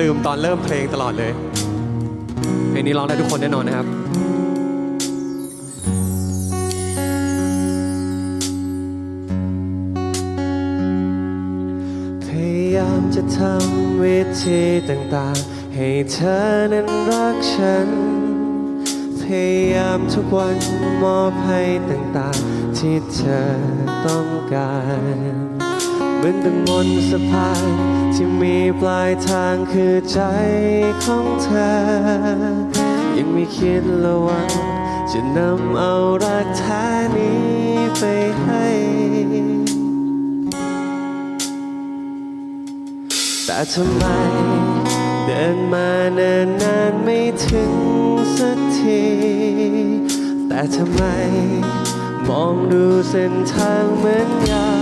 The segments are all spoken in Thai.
ลืมตอนเริ่มเพลงตลอดเลย เพลงนี้ร้องได้ทุกคนแน่นอนนะครับพยายามจะทำวิธีต่างๆ ให้เธอนั้นรักฉัน พยายามทุกวันมอบให้ต่างๆ ที่เธอต้องการ เหมือนดังบนสะพาน ที่มีปลายทางคือใจของเธอ ยังไม่คิดระวัง จะนำเอารักแท้นี้ไปให้ แต่ทำไม เดินมานินนานไม่ถึงสักที แต่ทำไม มองดูเส้นทางเหมือนยา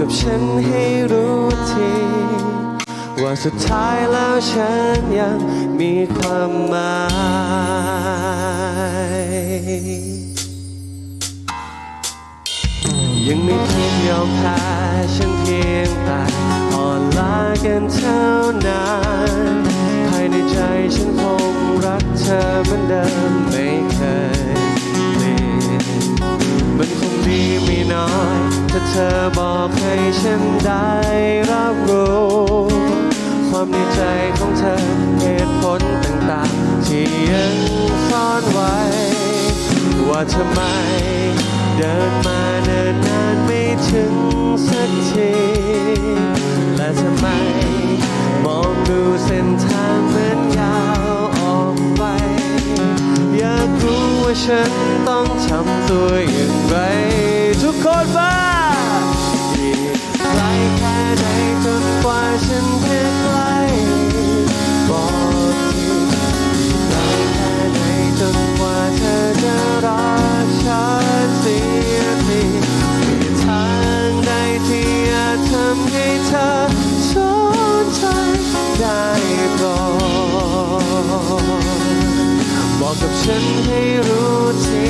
กับฉันให้รู้ที ว่าสุดท้ายแล้วฉันยังมีความหมายยังไม่คิดยอมแพ้ฉันเพียงแต่อ่อนล้ากันเท่านั้นภายในใจฉันคงรักเธอเหมือนเดิมไม่ เธอบอกให้ฉันได้รับรู้ ความในใจของเธอเหตุผลต่างๆ ที่ยังซ่อนไว้ ว่าทำไม เดินมาเนินนานไม่ถึงสักที และทำไม มองดูเส้นทางเหมือนยาวออกไป อยากรู้ว่าฉันต้องทำตัวอย่างไร ฉันให้รู้ที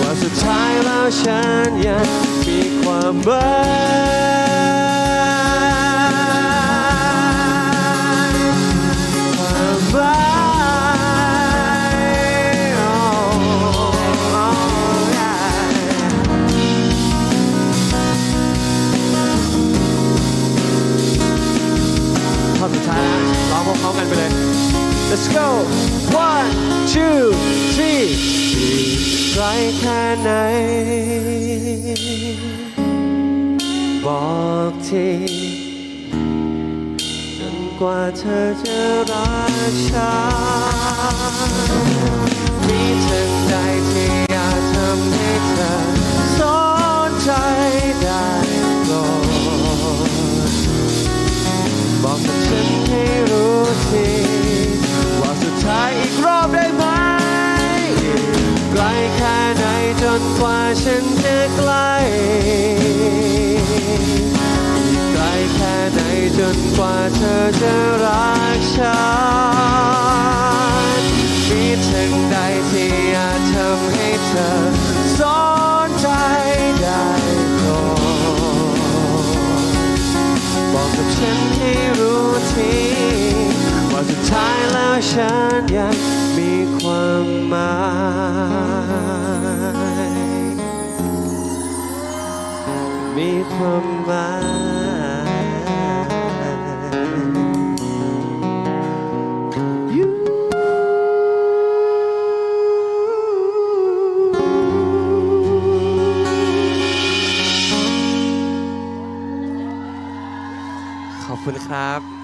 ว่าสุดท้ายแล้วฉันยังมีความหมายความหมายโอ้โอ้ yeah ท่อนสุดท้ายนะร้องพร้อมๆกันไปเลย Let's go one two three ไกลแค่ไหน บอกทีจนกว่าเธอจะรักฉันมีทางใดที่อาจทำให้เธอสนใจ แค่ไหนจนกว่าฉันจะใกล้อีกไกลแค่ไหนจนกว่าเธอจะรักฉันมีทางใดที่อาจทำให้เธอสนใจได้โปรดบอกกับฉันให้รู้ทีว่าสุดท้ายแล้วฉันยัง มีความหมายมีความหมายขอบคุณครับ